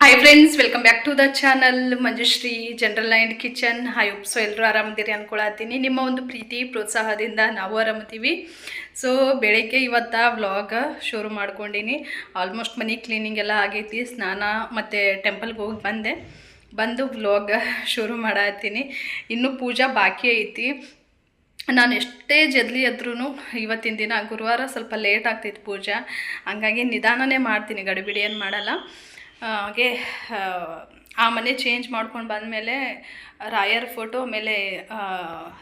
Hi friends welcome back to the channel Manjushree general and kitchen hi so ಎಲ್ಲರೂ ಆರಾಮದಿರಿ ಅಂದ್ಕೊಳತ್ತೀನಿ ನಿಮ್ಮ ಒಂದು ಪ್ರೀತಿ, ಪ್ರೋತ್ಸಾಹದಿಂದ ನಾವು ಆರಾಮತೀವಿ ಸೊ ಬೆಳಗ್ಗೆ ಇವತ್ತು ವ್ಲಾಗ್ ಶುರು ಮಾಡ್ಕೊಂಡೀನಿ. ಆಲ್ಮೋಸ್ಟ್ ಮನಿ ಕ್ಲೀನಿಂಗ್ ಎಲ್ಲ ಆಗೈತಿ. ಸ್ನಾನ ಮತ್ತು ಟೆಂಪಲ್ಗೆ ಹೋಗಿ ಬಂದೆ. ಬಂದು ವ್ಲಾಗ್ ಶುರು ಮಾಡತ್ತೀನಿ. ಇನ್ನೂ ಪೂಜಾ ಬಾಕಿ ಐತಿ. ನಾನು ಎಷ್ಟೇ ಜದ್ಲಿ ಎದ್ರೂ ಇವತ್ತಿನ ದಿನ ಗುರುವಾರ ಸ್ವಲ್ಪ ಲೇಟ್ ಆಗ್ತೈತಿ ಪೂಜಾ. ಹಂಗಾಗಿ ನಿಧಾನನೇ ಮಾಡ್ತೀನಿ. ಗಡಿಬಿಡಿ ಏನು ಮಾಡಲ್ಲ. ಹಾಗೆ ಆ, ಮನೆ ಚೇಂಜ್ ಮಾಡ್ಕೊಂಡು ಬಂದಮೇಲೆ ರಾಯರ್ ಫೋಟೋ ಆಮೇಲೆ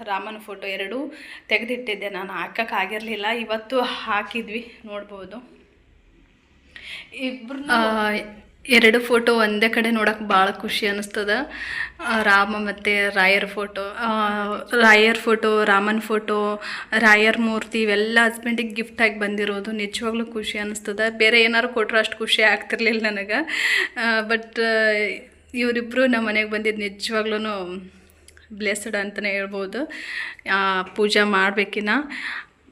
ರಾಮನ ಫೋಟೋ ಎರಡೂ ತೆಗೆದಿಟ್ಟಿದ್ದೆ. ನಾನು ಹಾಕೋಕ್ಕಾಗಿರಲಿಲ್ಲ. ಇವತ್ತು ಹಾಕಿದ್ವಿ. ನೋಡ್ಬೋದು. ಇಬ್ರು ಎರಡು ಫೋಟೋ ಒಂದೇ ಕಡೆ ನೋಡೋಕೆ ಭಾಳ ಖುಷಿ ಅನ್ನಿಸ್ತದ ರಾಮ ಮತ್ತು ರಾಯರ್ ಫೋಟೋ ರಾಯರ್ ಫೋಟೋ, ರಾಮನ ಫೋಟೋ, ರಾಯರ್ ಮೂರ್ತಿ ಇವೆಲ್ಲ ಹಸ್ಬೆಂಡಿಗೆ ಗಿಫ್ಟಾಗಿ ಬಂದಿರೋದು. ನಿಜವಾಗ್ಲೂ ಖುಷಿ ಅನ್ನಿಸ್ತದ ಬೇರೆ ಏನಾರು ಕೊಟ್ಟರು ಅಷ್ಟು ಖುಷಿ ಆಗ್ತಿರ್ಲಿಲ್ಲ ನನಗೆ. ಬಟ್ ಇವರಿಬ್ಬರು ನಮ್ಮ ಮನೆಗೆ ಬಂದಿದ್ದು ನಿಜವಾಗ್ಲೂ ಬ್ಲೆಸ್ಡ್ ಅಂತಲೇ ಹೇಳ್ಬೋದು. ಪೂಜೆ ಮಾಡಬೇಕಿನ್ನ.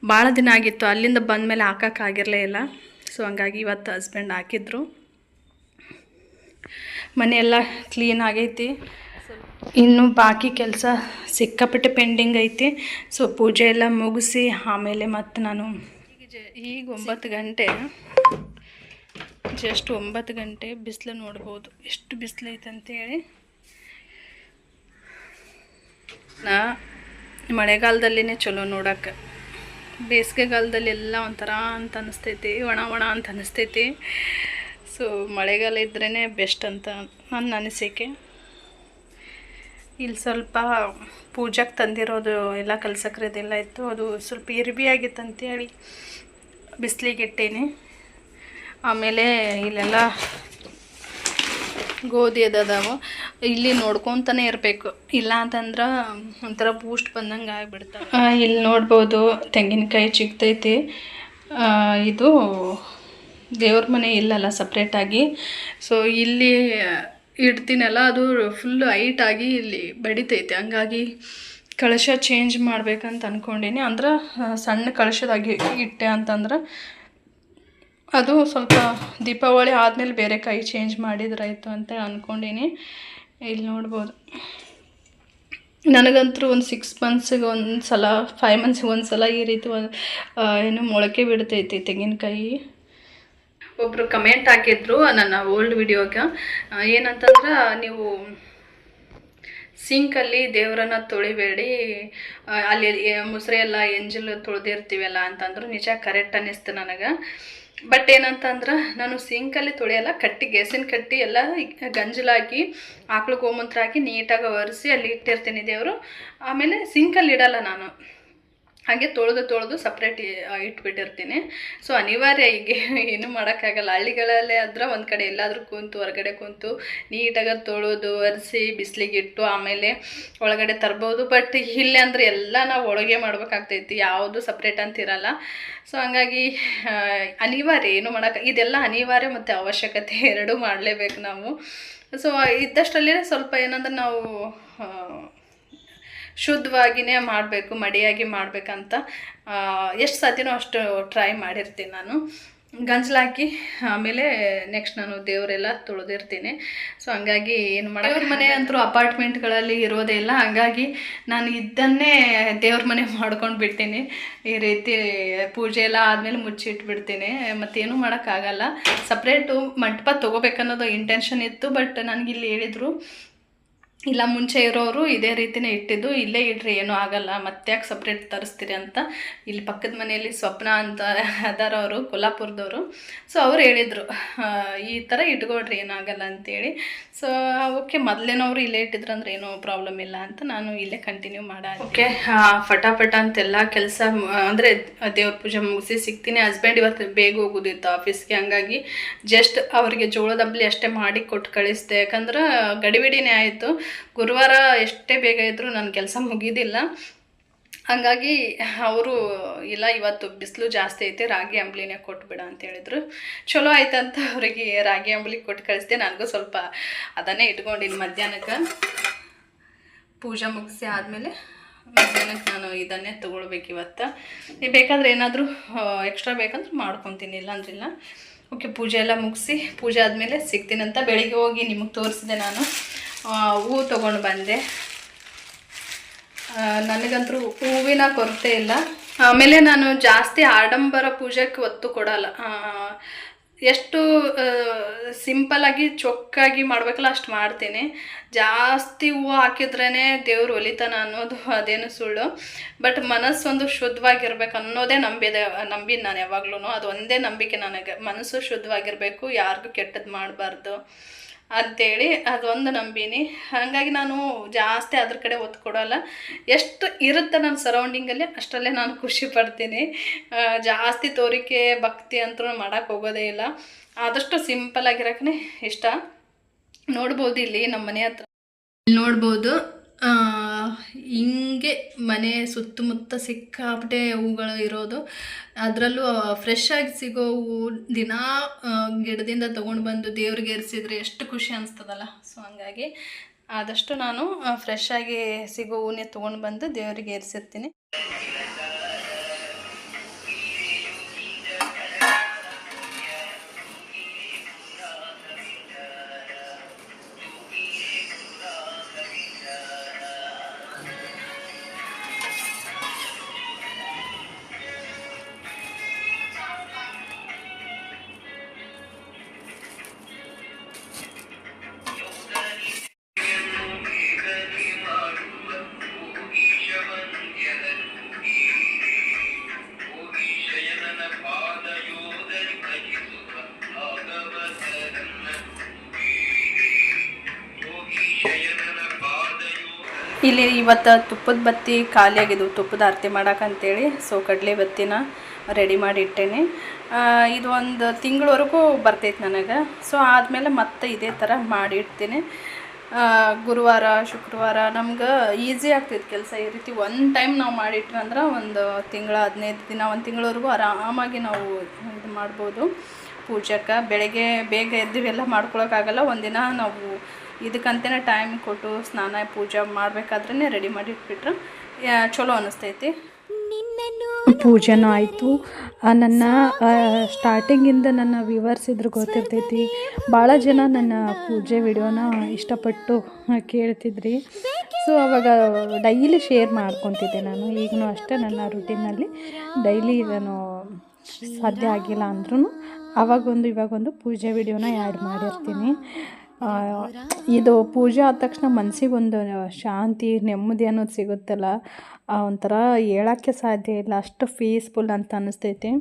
ಭಾಳ ದಿನ ಆಗಿತ್ತು. ಅಲ್ಲಿಂದ ಬಂದಮೇಲೆ ಹಾಕೋಕ್ಕಾಗಿರಲೇ ಇಲ್ಲ. ಸೊ ಹಂಗಾಗಿ ಇವತ್ತು ಹಸ್ಬೆಂಡ್ ಹಾಕಿದ್ರು. ಮನೆಯೆಲ್ಲ ಕ್ಲೀನ್ ಆಗೈತಿ. ಇನ್ನು ಬಾಕಿ ಕೆಲಸ ಸಿಕ್ಕಾಪಟ್ಟೆ ಪೆಂಡಿಂಗ್ ಐತಿ. ಸೊ ಪೂಜೆ ಎಲ್ಲ ಮುಗಿಸಿ ಆಮೇಲೆ ಮತ್ತು ನಾನು ಈಗ ಒಂಬತ್ತು ಗಂಟೆ ಜಸ್ಟ್ ಒಂಬತ್ತು ಗಂಟೆ ಬಿಸಿಲು ನೋಡ್ಬೋದು. ಎಷ್ಟು ಬಿಸಿಲು ಅಂತೇಳಿ ನಾ ಮಳೆಗಾಲದಲ್ಲಿನೇ ಚಲೋ ನೋಡೋಕೆ ಬೇಸಿಗೆಗಾಲದಲ್ಲಿ ಎಲ್ಲ ಒಂಥರ ಅಂತ ಅನಿಸ್ತೈತಿ, ಒಣ ಒಣ ಅಂತ ಅನಿಸ್ತೈತಿ. ಸೊ ಮಳೆಗಾಲ ಇದ್ರೇ ಬೆಸ್ಟ್ ಅಂತ ನನ್ನ ಅನಿಸಿಕೆ. ಇಲ್ಲಿ ಸ್ವಲ್ಪ ಪೂಜೆಗೆ ತಂದಿರೋದು ಎಲ್ಲ ಕಲ್ಸಕ್ರದೆಲ್ಲ ಇತ್ತು. ಅದು ಸ್ವಲ್ಪ ಇರ್ಬಿ ಆಗಿತ್ತು ಅಂತೇಳಿ ಬಿಸಿಲಿಗೆ ಇಟ್ಟೀನಿ. ಆಮೇಲೆ ಇಲ್ಲೆಲ್ಲ ಗೋಧಿ ಅದಾವು ಇಲ್ಲಿ ನೋಡ್ಕೊತಾನೆ ಇರಬೇಕು. ಇಲ್ಲ ಅಂತಂದ್ರೆ ಒಂಥರ ಬೂಸ್ಟ್ ಬಂದಂಗೆ ಆಗಿಬಿಡ್ತಾವೆ. ಇಲ್ಲಿ ನೋಡ್ಬೋದು ತೆಂಗಿನಕಾಯಿ ಚಿಕ್ತೈತಿ ಇದು ದೇವ್ರ ಮನೆ ಇಲ್ಲಲ್ಲ ಸಪ್ರೇಟಾಗಿ ಸೊ ಇಲ್ಲಿ, ಇಡ್ತೀನಲ್ಲ, ಅದು ಫುಲ್ ಹೈಟಾಗಿ ಇಲ್ಲಿ ಬಡಿತೈತೆ. ಹಂಗಾಗಿ ಕಳಶ ಚೇಂಜ್ ಮಾಡ್ಬೇಕಂತ ಅಂದ್ಕೊಂಡೀನಿ ಅಂದ್ರೆ ಸಣ್ಣ ಕಳಶದಾಗಿ ಇಟ್ಟೆ ಅಂತಂದ್ರೆ, ಅದು ಸ್ವಲ್ಪ ದೀಪಾವಳಿ ಆದಮೇಲೆ ಬೇರೆ ಕೈ ಚೇಂಜ್ ಮಾಡಿದ್ರಾಯ್ತು ಅಂತ ಅಂದ್ಕೊಂಡೀನಿ ಇಲ್ಲಿ ನೋಡ್ಬೋದು. ನನಗಂತೂ ಒಂದು ಸಿಕ್ಸ್ ಮಂತ್ಸಿಗೆ ಒಂದು ಸಲ ಫೈವ್ ಮಂತ್ಸಿಗೆ ಒಂದು ಸಲ ಈ ರೀತಿ ಒಂದು ಏನು ಮೊಳಕೆ ಬಿಡ್ತೈತಿ ತೆಂಗಿನಕಾಯಿ. ಒಬ್ಬರು ಕಮೆಂಟ್ ಹಾಕಿದ್ರು ನನ್ನ ಓಲ್ಡ್ ವಿಡಿಯೋಗೆ ಏನಂತಂದ್ರೆ, ನೀವು ಸಿಂಕಲ್ಲಿ ದೇವರನ್ನ ತೊಳಿಬೇಡಿ. ಅಲ್ಲಿ ಮುಸ್ರೆ ಎಲ್ಲ ಎಂಜಲ್ ತೊಳೆದಿರ್ತೀವಲ್ಲ ಅಂತಂದ್ರು ನಿಜ ಕರೆಕ್ಟ್ ಅನ್ನಿಸ್ತು ನನಗೆ. ಬಟ್ ಏನಂತಂದ್ರೆ, ನಾನು ಸಿಂಕಲ್ಲಿ ತೊಳೆಯಲ್ಲ, ಕಟ್ಟಿ, ಗೆಸಿನ ಕಟ್ಟಿ ಎಲ್ಲ ಗಂಜಲಾಕಿ ಆಕಳು ಗೋಮೂತ್ರ ಹಾಕಿ ನೀಟಾಗಿ ಒರೆಸಿ ಅಲ್ಲಿ ಇಟ್ಟಿರ್ತೀನಿ ದೇವರು. ಆಮೇಲೆ ಸಿಂಕಲ್ಲಿ ಇಡಲ್ಲ ನಾನು. ಹಾಗೆ ತೊಳೆದು ತೊಳೆದು ಸಪ್ರೇಟ್ ಇಟ್ಬಿಟ್ಟಿರ್ತೀನಿ. ಸೊ ಅನಿವಾರ್ಯ ಈಗ ಏನು ಮಾಡೋಕ್ಕಾಗಲ್ಲ. ಹಳ್ಳಿಗಳಲ್ಲೇ ಆದ್ರೆ ಒಂದು ಕಡೆ ಎಲ್ಲಾದರೂ ಕೂತು, ಹೊರಗಡೆ ಕೂತು ನೀಟಾಗಿ ತೊಳೆದು ಒರೆಸಿ ಬಿಸಿಲಿಗೆ ಇಟ್ಟು ಆಮೇಲೆ ಒಳಗಡೆ ತರ್ಬೋದು. ಬಟ್ ಇಲ್ಲೇ ಅಂದರೆ ಎಲ್ಲ ನಾವು ಒಳಗೆ ಮಾಡ್ಬೇಕಾಗ್ತೈತಿ. ಯಾವುದು ಸಪ್ರೇಟ್ ಅಂತಿರಲ್ಲ ಸೊ ಹಂಗಾಗಿ ಅನಿವಾರ್ಯ ಏನು ಮಾಡೋಕೆ ಇದೆಲ್ಲ ಅನಿವಾರ್ಯ ಮತ್ತು ಅವಶ್ಯಕತೆ ಎರಡೂ ಮಾಡಲೇಬೇಕು ನಾವು. ಸೊ ಇದ್ದಷ್ಟರಲ್ಲಿ ಸ್ವಲ್ಪ ಏನಂದ್ರೆ ನಾವು ಶುದ್ಧವಾಗಿಯೇ ಮಾಡಬೇಕು ಮಡಿಯಾಗಿ ಮಾಡಬೇಕಂತ ಎಷ್ಟು ಸತಿನೂ ಅಷ್ಟು ಟ್ರೈ ಮಾಡಿರ್ತೀನಿ ನಾನು. ಗಂಜಲಾಕಿ ಆಮೇಲೆ ನೆಕ್ಸ್ಟ್ ನಾನು ದೇವರೆಲ್ಲ ತೊಳೆದಿರ್ತೀನಿ. ಸೊ ಹಂಗಾಗಿ ಏನು ಮಾಡಿ ದೇವ್ರ ಮನೆ ಅಂತರೂ ಅಪಾರ್ಟ್ಮೆಂಟ್ಗಳಲ್ಲಿ ಇರೋದೇ ಇಲ್ಲ. ಹಂಗಾಗಿ ನಾನು ಇದನ್ನೇ ದೇವ್ರ ಮನೆ ಮಾಡ್ಕೊಂಡು ಬಿಡ್ತೀನಿ. ಈ ರೀತಿ ಪೂಜೆ ಎಲ್ಲ ಆದಮೇಲೆ ಮುಚ್ಚಿಟ್ಬಿಡ್ತೀನಿ. ಮತ್ತೇನು ಮಾಡೋಕ್ಕಾಗಲ್ಲ ಸಪ್ರೇಟು ಮಂಟಪ ತೊಗೋಬೇಕನ್ನೋದು ಇಂಟೆನ್ಷನ್ ಇತ್ತು ಬಟ್ ನನಗಿಲ್ಲಿ ಹೇಳಿದರು ಇಲ್ಲ, ಮುಂಚೆ ಇರೋರು ಇದೇ ರೀತಿನೇ ಇಟ್ಟಿದ್ದು, ಇಲ್ಲೇ ಇಡ್ರಿ, ಏನೂ ಆಗಲ್ಲ, ಮತ್ತೆ ಯಾಕೆ ಸಪ್ರೇಟ್ ತರಿಸ್ತೀರಿ ಅಂತ. ಇಲ್ಲಿ ಪಕ್ಕದ ಮನೆಯಲ್ಲಿ ಸ್ವಪ್ನ ಅಂತ ಅದಾರವರು, ಕೊಲ್ಲಾಪುರದವರು. ಸೊ ಅವ್ರು ಹೇಳಿದರು ಈ ಥರ ಇಟ್ಕೊಳ್ರಿ ಏನಾಗಲ್ಲ ಅಂತೇಳಿ. ಸೊ ಓಕೆ, ಮೊದಲೇನವರು ಇಲ್ಲೇ ಇಟ್ಟಿದ್ರು ಅಂದ್ರೆ ಏನೂ ಪ್ರಾಬ್ಲಮ್ ಇಲ್ಲ ಅಂತ ನಾನು ಇಲ್ಲೇ ಕಂಟಿನ್ಯೂ ಮಾಡ ಓಕೆ ಫಟಾಫಟ ಅಂತೆಲ್ಲ ಕೆಲಸ, ಅಂದರೆ ದೇವ್ರ ಪೂಜೆ ಮುಗಿಸಿ ಸಿಗ್ತೀನಿ. ಹಸ್ಬೆಂಡ್ ಇವತ್ತು ಬೇಗ ಹೋಗೋದಿತ್ತು ಆಫೀಸ್ಗೆ ಹಂಗಾಗಿ ಜಸ್ಟ್ ಅವರಿಗೆ ಜೋಳದಬ್ಲಿ ಅಷ್ಟೇ ಮಾಡಿ ಕೊಟ್ಟು ಕಳಿಸ್ದೆ. ಯಾಕಂದ್ರೆ ಗಡಿಬಿಡಿನೇ ಆಯಿತು. ಗುರುವಾರ ಎಷ್ಟೇ ಬೇಗ ಇದ್ದರೂ ನನ್ನ ಕೆಲಸ ಮುಗಿದಿಲ್ಲ. ಹಾಗಾಗಿ ಅವರು, ಇಲ್ಲ, ಇವತ್ತು ಬಿಸಿಲು ಜಾಸ್ತಿ ಐತೆ, ರಾಗಿ ಅಂಬ್ಲಿನೇ ಕೊಟ್ಬಿಡ ಅಂತ ಹೇಳಿದ್ರು. ಚಲೋ ಆಯ್ತಂತ ಅವರಿಗೆ, ರಾಗಿ ಅಂಬ್ಲಿ ಕೊಟ್ಟು ಕಳಿಸ್ದೆ, ನನಗೂ ಸ್ವಲ್ಪ ಅದನ್ನೇ ಇಟ್ಕೊಂಡಿನಿ ಮಧ್ಯಾಹ್ನಕ್ಕೆ ಪೂಜೆ ಮುಗಿಸಿ ಆದಮೇಲೆ ಮಧ್ಯಾಹ್ನಕ್ಕೆ ನಾನು ಇದನ್ನೇ ತೊಗೊಳ್ಬೇಕು ಇವತ್ತು. ನೀವು ಬೇಕಾದ್ರೆ ಏನಾದರೂ ಎಕ್ಸ್ಟ್ರಾ ಬೇಕಂದ್ರೆ ಮಾಡ್ಕೊತೀನಿ ಇಲ್ಲಾಂದ್ರಿಲ್ಲ ಓಕೆ, ಪೂಜೆ ಎಲ್ಲ ಮುಗಿಸಿ, ಪೂಜೆ ಆದಮೇಲೆ ಸಿಗ್ತೀನಂತ ಬೆಳಿಗ್ಗೆ ಹೋಗಿ ನಿಮಗೆ ತೋರಿಸಿದೆ ನಾನು. ಆ, ಹೂ ತೊಗೊಂಡು ಬಂದೆ. ನನಗಂತೂ ಹೂವಿನ ಕೊರತೆ ಇಲ್ಲ. ಆಮೇಲೆ ನಾನು ಜಾಸ್ತಿ ಆಡಂಬರ ಪೂಜೆಗೆ ಒತ್ತು ಕೊಡಲ್ಲ. ಎಷ್ಟು ಸಿಂಪಲಾಗಿ ಚೊಕ್ಕಾಗಿ ಮಾಡಬೇಕಲ್ಲ ಅಷ್ಟು ಮಾಡ್ತೀನಿ. ಜಾಸ್ತಿ ಹೂವು ಹಾಕಿದ್ರೇ ದೇವ್ರು ಒಲಿತಾನ ಅನ್ನೋದು ಅದೇನು ಸುಳ್ಳು. ಬಟ್ ಮನಸ್ಸೊಂದು ಶುದ್ಧವಾಗಿರ್ಬೇಕು ಅನ್ನೋದೇ ನಂಬಿದೆ ನಂಬಿನ ನಾನು ಯಾವಾಗ್ಲೂ ಅದು ಒಂದೇ ನಂಬಿಕೆ ನನಗೆ. ಮನಸ್ಸು ಶುದ್ಧವಾಗಿರಬೇಕು ಯಾರಿಗೂ ಕೆಟ್ಟದ್ದು ಮಾಡಬಾರ್ದು. ಅಂತೇಳಿ ಅದೊಂದು ನಂಬಿನಿ. ಹಾಗಾಗಿ ನಾನು ಜಾಸ್ತಿ ಅದ್ರ ಕಡೆ ಒತ್ತು ಕೊಡೋಲ್ಲ. ಎಷ್ಟು ಇರುತ್ತೆ ನನ್ನ ಸರೌಂಡಿಂಗಲ್ಲಿ ಅಷ್ಟರಲ್ಲೇ ನಾನು ಖುಷಿ ಪಡ್ತೀನಿ. ಜಾಸ್ತಿ ತೋರಿಕೆ ಭಕ್ತಿ ಅಂತೂ ಮಾಡೋಕ್ಕೆ ಹೋಗೋದೇ ಇಲ್ಲ. ಆದಷ್ಟು ಸಿಂಪಲ್ ಆಗಿರೋಕೆ ಇಷ್ಟ. ನೋಡ್ಬೋದು ಇಲ್ಲಿ ನಮ್ಮ ಮನೆ ಹತ್ರ ನೋಡ್ಬೋದು. ಹಿಂಗೆ ಮನೆ ಸುತ್ತಮುತ್ತ ಸಿಕ್ಕಾಪಟ್ಟೆ ಹೂಗಳು ಇರೋದು. ಅದರಲ್ಲೂ ಫ್ರೆಶ್ ಆಗಿ ಸಿಗೋ ಹೂವು ದಿನಾ ಗಿಡದಿಂದ ತೊಗೊಂಡು ಬಂದು ದೇವ್ರಿಗೆ ಏರಿಸಿದ್ರೆ ಎಷ್ಟು ಖುಷಿ ಅನಿಸ್ತದಲ್ಲ. ಸೊ ಹಂಗಾಗಿ ಆದಷ್ಟು ನಾನು ಫ್ರೆಶ್ ಆಗಿ ಸಿಗೋ ಹೂವನ್ನೇ ತೊಗೊಂಡು ಬಂದು ದೇವ್ರಿಗೆ ಏರಿಸಿರ್ತೀನಿ. ಇಲ್ಲಿ ಇವತ್ತು ತುಪ್ಪದ ಬತ್ತಿ ಖಾಲಿ ಆಗಿದ್ವು ತುಪ್ಪದ ಆರತಿ ಮಾಡೋಕ್ಕಂತೇಳಿ ಸೊ ಕಡಲೆ ಬತ್ತಿನ ರೆಡಿ ಮಾಡಿ ಇಟ್ಟೇನೆ. ಇದು ಒಂದು ತಿಂಗಳವರೆಗೂ ಬರ್ತೈತೆ ನನಗೆ. ಸೊ ಆದಮೇಲೆ ಮತ್ತೆ ಇದೇ ಥರ ಮಾಡಿ ಇಡ್ತೀನಿ. ಗುರುವಾರ, ಶುಕ್ರವಾರ ನಮ್ಗೆ ಈಸಿ ಆಗ್ತೈತೆ ಕೆಲಸ. ಈ ರೀತಿ ಒಂದು ಟೈಮ್ ನಾವು ಮಾಡಿಟ್ವಿ ಅಂದ್ರೆ ಒಂದು ತಿಂಗಳ, ಹದಿನೈದು ದಿನ, ಒಂದು ತಿಂಗಳವರೆಗೂ ಆರಾಮಾಗಿ ನಾವು ಇದು ಮಾಡ್ಬೋದು. ಪೂಜಕ್ಕೆ ಬೆಳಗ್ಗೆ ಬೇಗ ಎದ್ದು ಎಲ್ಲ ಮಾಡ್ಕೊಳಕ್ಕಾಗಲ್ಲ ಒಂದಿನ ನಾವು ಇದಕ್ಕಂತಲೇ ಟೈಮ್ ಕೊಟ್ಟು ಸ್ನಾನ, ಪೂಜೆ ಮಾಡಬೇಕಾದ್ರೇ ರೆಡಿ ಮಾಡಿ ಇಟ್ಬಿಟ್ರೆ. ಚಲೋ ಅನ್ನಿಸ್ತೈತಿ ಪೂಜೆನೂ ಆಯಿತು. ನನ್ನ ಸ್ಟಾರ್ಟಿಂಗಿಂದ ನನ್ನ ವ್ಯೂವರ್ಸ್ ಇದ್ರೆ ಗೊತ್ತಿರ್ತೈತಿ. ಭಾಳ ಜನ ನನ್ನ ಪೂಜೆ ವಿಡಿಯೋನ ಇಷ್ಟಪಟ್ಟು ಕೇಳ್ತಿದ್ರಿ. ಸೊ ಅವಾಗ ಡೈಲಿ ಶೇರ್ ಮಾಡ್ಕೊತಿದ್ದೆ ನಾನು. ಈಗಲೂ ಅಷ್ಟೇ ನನ್ನ ರುಟೀನಲ್ಲಿ ಡೈಲಿ ನಾನು ಸಾಧ್ಯ ಆಗಿಲ್ಲ ಅಂದ್ರೂ ಅವಾಗೊಂದು, ಇವಾಗೊಂದು ಪೂಜೆ ವಿಡಿಯೋನ ಆ್ಯಡ್ ಮಾಡಿರ್ತೀನಿ. ಇದು ಪೂಜೆ ಆದ ತಕ್ಷಣ ಮನಸ್ಸಿಗೊಂದು ಶಾಂತಿ, ನೆಮ್ಮದಿ ಅನ್ನೋದು ಸಿಗುತ್ತಲ್ಲ. ಒಂಥರ ಹೇಳೋಕ್ಕೆ ಸಾಧ್ಯ ಇಲ್ಲ. ಅಷ್ಟು ಫೀಸ್ಫುಲ್ ಅಂತ ಅನ್ನಿಸ್ತೈತಿ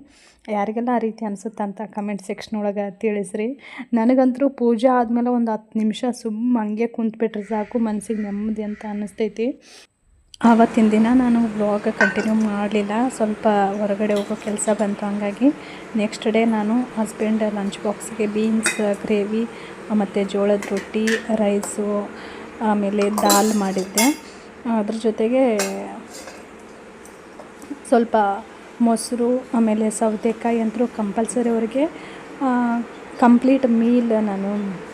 ಯಾರಿಗೆಲ್ಲ ಆ ರೀತಿ ಅನಿಸುತ್ತೆ ಅಂತ ಕಮೆಂಟ್ ಸೆಕ್ಷನ್ ಒಳಗೆ ತಿಳಿಸ್ರಿ. ನನಗಂತರೂ ಪೂಜೆ ಆದಮೇಲೆ ಒಂದು ಹತ್ತು ನಿಮಿಷ ಸುಮ್ಮ ಹಂಗೆ ಕುಂತ್ಬಿಟ್ರೆ ಸಾಕು ಮನಸ್ಸಿಗೆ ನೆಮ್ಮದಿ ಅಂತ ಅನ್ನಿಸ್ತೈತಿ ಆವತ್ತಿನ ದಿನ ನಾನು ಬ್ಲಾಗ್ ಕಂಟಿನ್ಯೂ ಮಾಡಲಿಲ್ಲ. ಸ್ವಲ್ಪ ಹೊರಗಡೆ ಹೋಗೋ ಕೆಲಸ ಬಂತು. ಹಂಗಾಗಿ ನೆಕ್ಸ್ಟ್ ಡೇ ನಾನು ಹಸ್ಬೆಂಡ್ ಲಂಚ್ ಬಾಕ್ಸ್ಗೆ ಬೀನ್ಸ್ ಗ್ರೇವಿ ಮತ್ತು ಜೋಳದ ರೊಟ್ಟಿ ರೈಸು ಆಮೇಲೆ ದಾಲ್ ಮಾಡಿದ್ದೆ. ಅದ್ರ ಜೊತೆಗೆ ಸ್ವಲ್ಪ ಮೊಸರು, ಆಮೇಲೆ ಸೌತೆಕಾಯಿ ಅಂತೂ ಕಂಪಲ್ಸರಿ ಅವ್ರಿಗೆ ಕಂಪ್ಲೀಟ್ ಮೀಲ್ ನಾನು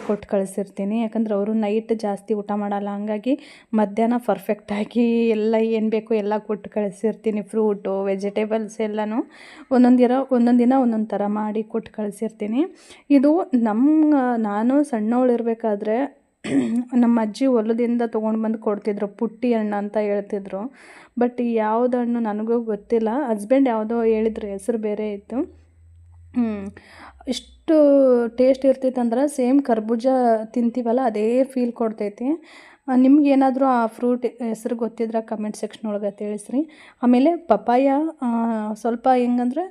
ಕೊಟ್ಟು ಕಳಿಸಿರ್ತೀನಿ. ಯಾಕಂದ್ರೆ ಅವರು ನೈಟ್ ಜಾಸ್ತಿ ಊಟ ಮಾಡಲ್ಲ. ಹಂಗಾಗಿ ಮಧ್ಯಾಹ್ನ ಪರ್ಫೆಕ್ಟಾಗಿ ಎಲ್ಲ ಏನು ಬೇಕು ಎಲ್ಲ ಕೊಟ್ಟು ಕಳಿಸಿರ್ತೀನಿ. ಫ್ರೂಟು ವೆಜಿಟೇಬಲ್ಸ್ ಎಲ್ಲನೂ ಒಂದೊಂದು ಇರೋ ಒಂದೊಂದು ದಿನ ಒಂದೊಂದು ಥರ ಮಾಡಿ ಕೊಟ್ಟು ಕಳಿಸಿರ್ತೀನಿ. ಇದು ನಮ್ಮ, ನಾನು ಸಣ್ಣವಳಿರ್ಬೇಕಾದ್ರೆ ನಮ್ಮ ಅಜ್ಜಿ ಹೊಲದಿಂದ ತೊಗೊಂಡು ಬಂದು ಕೊಡ್ತಿದ್ರು. ಪುಟ್ಟಿ ಹಣ್ಣು ಅಂತ ಹೇಳ್ತಿದ್ರು. ಬಟ್ ಯಾವ್ದು ಹಣ್ಣು ನನಗೂ ಗೊತ್ತಿಲ್ಲ. ಹಸ್ಬೆಂಡ್ ಯಾವುದೋ ಹೇಳಿದ್ರು. ಹೆಸರು ಬೇರೆ ಇತ್ತು. ಹ್ಞೂ ಇಷ್ಟು ಟೇಸ್ಟ್ ಇರ್ತೈತೆ ಅಂದ್ರೆ ಸೇಮ್ ಕರ್ಬೂಜ ತಿಂತೀವಲ್ಲ, ಅದೇ ಫೀಲ್ ಕೊಡ್ತೈತಿ. ನಿಮ್ಗೇನಾದರೂ ಆ ಫ್ರೂಟ್ ಹೆಸ್ರು ಗೊತ್ತಿದ್ರೆ ಕಮೆಂಟ್ ಸೆಕ್ಷನ್ ಒಳಗೆ ತಿಳಿಸ್ರಿ. ಆಮೇಲೆ ಪಪ್ಪಾಯ ಸ್ವಲ್ಪ ಹೆಂಗಂದ್ರೆ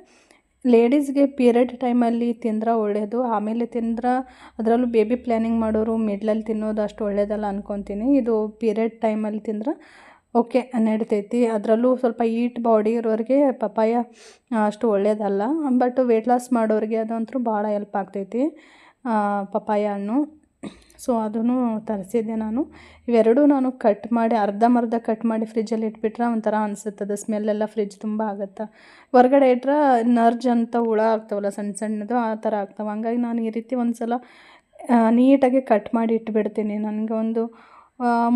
ಲೇಡೀಸ್ಗೆ ಪೀರಿಯಡ್ ಟೈಮಲ್ಲಿ ತಿಂದ್ರೆ ಒಳ್ಳೆಯದು ಆಮೇಲೆ ತಿಂದ್ರೆ ಅದರಲ್ಲೂ ಬೇಬಿ ಪ್ಲ್ಯಾನಿಂಗ್ ಮಾಡೋರು ಮಿಡ್ಲಲ್ಲಿ ತಿನ್ನೋದು ಅಷ್ಟು ಒಳ್ಳೆಯದಲ್ಲ ಅಂದ್ಕೊತೀನಿ ಇದು ಪೀರಿಯಡ್ ಟೈಮಲ್ಲಿ ತಿಂದ್ರೆ ಓಕೆ, ನಡಿತೈತಿ. ಅದರಲ್ಲೂ ಸ್ವಲ್ಪ ಈಟ್ ಬಾಡಿ ಇರೋರಿಗೆ ಪಪ್ಪಾಯ ಅಷ್ಟು ಒಳ್ಳೆಯದಲ್ಲ ಬಟ್ ವೆಯ್ಟ್ ಲಾಸ್ ಮಾಡೋರಿಗೆ ಅದಂತೂ ಭಾಳ ಹೆಲ್ಪ್ ಆಗ್ತೈತಿ ಪಪ್ಪಾಯ ಪಪಾಯ ಹಣ್ಣು. ಸೊ ಅದನ್ನು ತರಿಸಿದ್ದೆ ನಾನು. ಇವೆರಡೂ ನಾನು ಕಟ್ ಮಾಡಿ ಅರ್ಧಂಬರ್ಧ ಕಟ್ ಮಾಡಿ ಫ್ರಿಜ್ಜಲ್ಲಿ ಇಟ್ಬಿಟ್ರೆ ಒಂಥರ ಅನ್ಸುತ್ತೆ ಅದು ಸ್ಮೆಲ್ಲೆಲ್ಲ ಫ್ರಿಜ್ ತುಂಬ ಆಗುತ್ತೆ. ಹೊರಗಡೆ ಇಟ್ರೆ ನರ್ಜ್ ಅಂತ ಹುಳ ಆಗ್ತಾವಲ್ಲ, ಸಣ್ಣ ಸಣ್ಣದು, ಆ ಥರ ಆಗ್ತಾವೆ. ಹಂಗಾಗಿ ನಾನು ಈ ರೀತಿ ಒಂದು ಸಲ ನೀಟಾಗಿ ಕಟ್ ಮಾಡಿ ಇಟ್ಬಿಡ್ತೀನಿ. ನನಗೆ ಒಂದು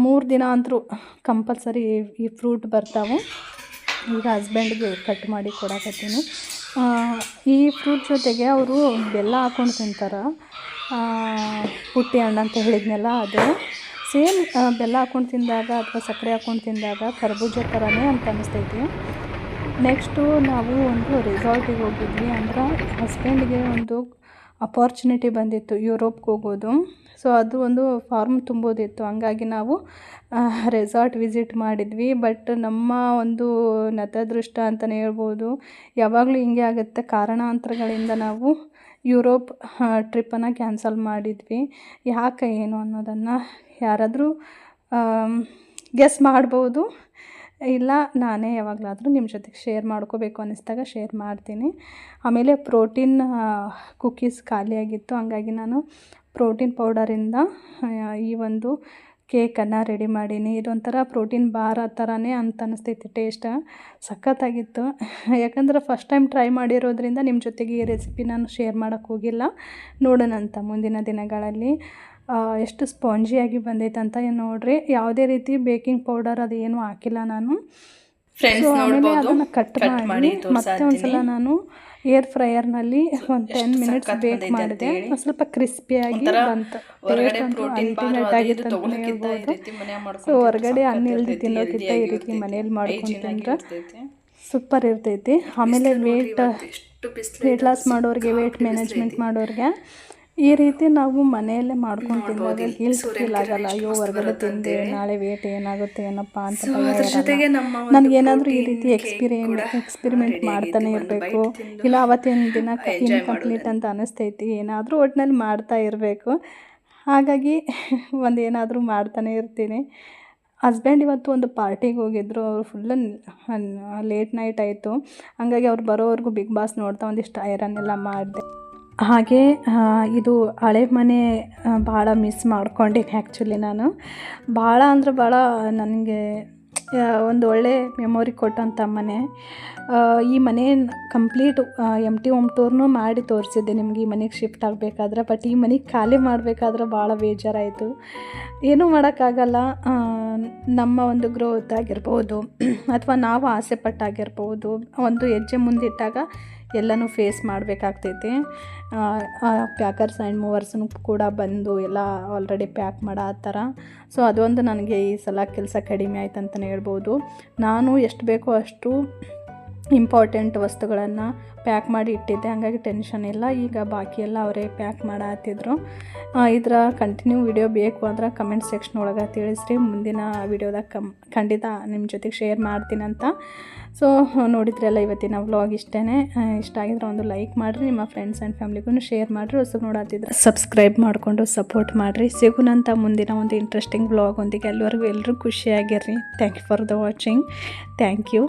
ಮೂರು ದಿನ ಅಂತೂ ಕಂಪಲ್ಸರಿ ಈ ಫ್ರೂಟ್ ಬರ್ತಾವೆ. ಈಗ ಹಸ್ಬೆಂಡ್ಗೆ ಕಟ್ ಮಾಡಿ ಕೊಡಕತ್ತೀನಿ. ಈ ಫ್ರೂಟ್ ಜೊತೆಗೆ ಅವರು ಬೆಲ್ಲ ಹಾಕ್ಕೊಂಡು ತಿಂತಾರೆ. ಪುಟ್ಟಿ ಹಣ್ಣು ಅಂತ ಹೇಳಿದ್ನಲ್ಲ ಅದು. ಸೇಮ್ ಬೆಲ್ಲ ಹಾಕ್ಕೊಂಡು ತಿಂದಾಗ ಅಥವಾ ಸಕ್ಕರೆ ಹಾಕ್ಕೊಂಡು ತಿಂದಾಗ ಕರ್ಬೂಜ ಥರನೇ ಅಂತ ಅನಿಸ್ತೈತಿ. ನೆಕ್ಸ್ಟು ನಾವು ಒಂದು ರೆಸಾರ್ಟಿಗೆ ಹೋಗಿದ್ವಿ ಅಂದ್ರೆ ಹಸ್ಬೆಂಡ್ಗೆ ಒಂದು ಅಪಾರ್ಚುನಿಟಿ ಬಂದಿತ್ತು ಯುರೋಪ್ಗೆ ಹೋಗೋದು. ಸೊ ಅದು ಒಂದು ಫಾರ್ಮ್ ತುಂಬೋದಿತ್ತು. ಹಂಗಾಗಿ ನಾವು ರೆಸಾರ್ಟ್ ವಿಸಿಟ್ ಮಾಡಿದ್ವಿ. ಬಟ್ ನಮ್ಮ ಒಂದು ನತದೃಷ್ಟ ಅಂತಲೇ ಹೇಳ್ಬೋದು, ಯಾವಾಗಲೂ ಹಿಂಗೆ ಆಗುತ್ತೆ. ಕಾರಣಾಂತರಗಳಿಂದ ನಾವು ಯುರೋಪ್ ಟ್ರಿಪ್ಪನ್ನು ಕ್ಯಾನ್ಸಲ್ ಮಾಡಿದ್ವಿ. ಯಾಕೆ ಏನು ಅನ್ನೋದನ್ನು ಯಾರಾದರೂ ಗೆಸ್ ಮಾಡ್ಬೋದು. ಇಲ್ಲ, ನಾನೇ ಯಾವಾಗಲಾದರೂ ನಿಮ್ಮ ಜೊತೆಗೆ ಶೇರ್ ಮಾಡ್ಕೋಬೇಕು ಅನ್ನಿಸ್ದಾಗ ಶೇರ್ ಮಾಡ್ತೀನಿ. ಆಮೇಲೆ ಪ್ರೋಟೀನ್ ಕುಕ್ಕೀಸ್ ಖಾಲಿಯಾಗಿತ್ತು. ಹಂಗಾಗಿ ನಾನು ಪ್ರೋಟೀನ್ ಪೌಡರಿಂದ ಈ ಒಂದು ಕೇಕನ್ನು ರೆಡಿ ಮಾಡೀನಿ. ಇದೊಂಥರ ಪ್ರೋಟೀನ್ ಬಾರ್ ಆ ಥರನೇ ಅಂತ ಅನಿಸ್ತೈತಿ ಟೇಸ್ಟ್. ಸಖತ್ತಾಗಿತ್ತು. ಯಾಕಂದ್ರೆ ಫಸ್ಟ್ ಟೈಮ್ ಟ್ರೈ ಮಾಡಿರೋದ್ರಿಂದ ನಿಮ್ಮ ಜೊತೆಗೆ ಈ ರೆಸಿಪಿ ನಾನು ಶೇರ್ ಮಾಡೋಕ್ಕೆ ಹೋಗಿಲ್ಲ. ನೋಡೋಣಂತ ಮುಂದಿನ ದಿನಗಳಲ್ಲಿ. ಎಷ್ಟು ಸ್ಪಾಂಜಿಯಾಗಿ ಬಂದೈತೆ ಅಂತ ಏನ್ ನೋಡ್ರಿ. ಯಾವುದೇ ರೀತಿ ಬೇಕಿಂಗ್ ಪೌಡರ್ ಅದೇನು ಹಾಕಿಲ್ಲ ನಾನು. ಆಮೇಲೆ ಅದನ್ನು ಕಟ್ ಮಾಡಿ ಮತ್ತೆ. ಒಂದ್ಸಲ ನಾನು ಏರ್ ಫ್ರೈಯರ್ನಲ್ಲಿ ಒಂದು ಟೆನ್ ಮಿನಿಟ್ಸ್ ಬೇಕ್ ಮಾಡಿದೆ. ಒಂದು ಸ್ವಲ್ಪ ಕ್ರಿಸ್ಪಿಯಾಗಿ ಬಂತು. ಅಂತೂ ಅಲ್ಟಿಮೇಟ್ ಆಗಿತ್ತು ಅಂತಲೇ ಹೇಳ್ಬೋದು. ಸೊ ಹೊರಗಡೆ ಅನ್ನ ಇಲ್ದಿ ಸಖತ್ ತಿನ್ನೋಕ್ಕಿಂತ ಈ ರೀತಿ. ಮನೇಲಿ ಮಾಡ್ಕೊಂಡು ತಿಂದ್ರೆ ಸೂಪರ್ ಇರ್ತೈತಿ. ಆಮೇಲೆ ವೇಟ್ ವೇಟ್ ಲಾಸ್ ಮಾಡೋರಿಗೆ ವೇಟ್ ಮ್ಯಾನೇಜ್ಮೆಂಟ್ ಮಾಡೋರಿಗೆ ಈ ರೀತಿ ನಾವು ಮನೆಯಲ್ಲೇ ಮಾಡ್ಕೊಂಡು ತಿನ್ನೋದು ಹೀಲ್ಸ್ ಫೀಲ್ ಆಗಲ್ಲ. ಅಯ್ಯೋ ಹೊರಗಡೆ ತಿಂದೆ ನಾಳೆ ವೇಟ್ ಏನಾಗುತ್ತೆ ಏನಪ್ಪ ಅಂತ ಜೊತೆಗೆ ನನಗೇನಾದರೂ ಈ ರೀತಿ ಎಕ್ಸ್ಪಿರಿಯನ್ ಎಕ್ಸ್ಪೆರಿಮೆಂಟ್ ಮಾಡ್ತಾನೆ. ಇರಬೇಕು. ಇಲ್ಲ ಅವತ್ತಿನ ದಿನ ಇನ್ಕಂಪ್ಲೀಟ್ ಅಂತ ಅನಿಸ್ತೈತಿ. ಏನಾದರೂ ಒಟ್ಟಿನಲ್ಲಿ ಮಾಡ್ತಾ ಇರಬೇಕು. ಹಾಗಾಗಿ ಒಂದು ಏನಾದರೂ ಮಾಡ್ತಾನೆ ಇರ್ತೀನಿ. ಹಸ್ಬೆಂಡ್ ಇವತ್ತು ಒಂದು ಪಾರ್ಟಿಗೆ ಹೋಗಿದ್ರು. ಅವರು ಫುಲ್ ಲೇಟ್ ನೈಟ್ ಆಯಿತು. ಹಂಗಾಗಿ ಅವ್ರು ಬರೋವರೆಗೂ ಬಿಗ್ ಬಾಸ್ ನೋಡ್ತಾ ಒಂದಿಷ್ಟು ಐರನ್ ಎಲ್ಲ ಮಾಡಿದೆ. ಹಾಗೆ ಇದು ಹಳೆ ಮನೆ ಭಾಳ ಮಿಸ್ ಮಾಡ್ಕೊಂಡಿನಿ ಆ್ಯಕ್ಚುಲಿ ನಾನು. ಭಾಳ ಅಂದ್ರೆ ಭಾಳ ನನಗೆ ಒಂದು ಒಳ್ಳೆ ಮೆಮೊರಿ ಕೊಟ್ಟಂಥ ಮನೆ. ಈ ಮನೆ ಕಂಪ್ಲೀಟ್ ಎಂ ಟಿ ಹೋಮ್ ಟೂರ್ನೂ ಮಾಡಿ ತೋರಿಸಿದ್ದೆ. ನಿಮ್ಗೆ ಈ ಮನೆಗೆ ಶಿಫ್ಟ್ ಆಗಬೇಕಾದ್ರೆ ಬಟ್ ಈ ಮನೆಗೆ ಖಾಲಿ ಮಾಡಬೇಕಾದ್ರೆ ಭಾಳ ಬೇಜಾರಾಯಿತು. ಏನೂ ಮಾಡೋಕ್ಕಾಗಲ್ಲ. ನಮ್ಮ ಒಂದು ಗ್ರೋತ್ ಆಗಿರ್ಬೋದು, ಅಥವಾ ನಾವು ಆಸೆಪಟ್ಟಾಗಿರ್ಬೋದು ಒಂದು ಹೆಜ್ಜೆ ಮುಂದಿಟ್ಟಾಗ ಎಲ್ಲನೂ ಫೇಸ್ ಮಾಡಬೇಕಾಗ್ತೈತಿ. ಪ್ಯಾಕರ್ಸ್ ಆ್ಯಂಡ್ ಮೂವರ್ಸ್ನು ಕೂಡ ಬಂದು ಎಲ್ಲ ಆಲ್ರೆಡಿ ಪ್ಯಾಕ್ ಮಾಡೋ ಆ ಥರ ಸೊ ಅದೊಂದು ನನಗೆ ಈ ಸಲ ಕೆಲಸ ಕಡಿಮೆ ಆಯ್ತು ಅಂತಲೇ ಹೇಳ್ಬೋದು. ನಾನು ಎಷ್ಟು ಬೇಕೋ ಅಷ್ಟು ಇಂಪಾರ್ಟೆಂಟ್ ವಸ್ತುಗಳನ್ನು ಪ್ಯಾಕ್ ಮಾಡಿ ಇಟ್ಟಿದ್ದೆ, ಹಂಗಾಗಿ ಟೆನ್ಷನ್ ಇಲ್ಲ. ಈಗ ಬಾಕಿ ಎಲ್ಲ ಅವರೇ ಪ್ಯಾಕ್ ಮಾಡತ್ತಿದ್ರು ಇದರ ಕಂಟಿನ್ಯೂ ವಿಡಿಯೋ ಬೇಕು ಅಂದ್ರೆ ಕಮೆಂಟ್ ಸೆಕ್ಷನ್ ಒಳಗೆ ತಿಳಿಸ್ರಿ. ಮುಂದಿನ ವಿಡಿಯೋದಾಗ ಕಮ್, ಖಂಡಿತ ನಿಮ್ಮ ಜೊತೆಗೆ ಶೇರ್ ಮಾಡ್ತೀನಂತ ಸೊ ನೋಡಿದ್ರಲ್ಲ ಇವತ್ತಿನ ವ್ಲಾಗ್ ಇಷ್ಟೇ ಇಷ್ಟ ಆಗಿದ್ರೆ ಒಂದು ಲೈಕ್ ಮಾಡಿರಿ, ನಿಮ್ಮ ಫ್ರೆಂಡ್ಸ್ ಆ್ಯಂಡ್ ಫ್ಯಾಮ್ಲಿಗೂ ಶೇರ್ ಮಾಡಿರಿ ಹೊಸ ನೋಡತ್ತಿದ್ರೆ ಸಬ್ಸ್ಕ್ರೈಬ್ ಮಾಡಿಕೊಂಡು ಸಪೋರ್ಟ್ ಮಾಡಿರಿ. ಸಿಗುನಂತ ಮುಂದಿನ ಒಂದು ಇಂಟ್ರೆಸ್ಟಿಂಗ್ ವ್ಲಾಗ್ ಒಂದಿಗೆ. ಎಲ್ಲರಿಗೂ ಎಲ್ಲರೂ ಖುಷಿಯಾಗಿರ್ರಿ. Thank you for the watching thank you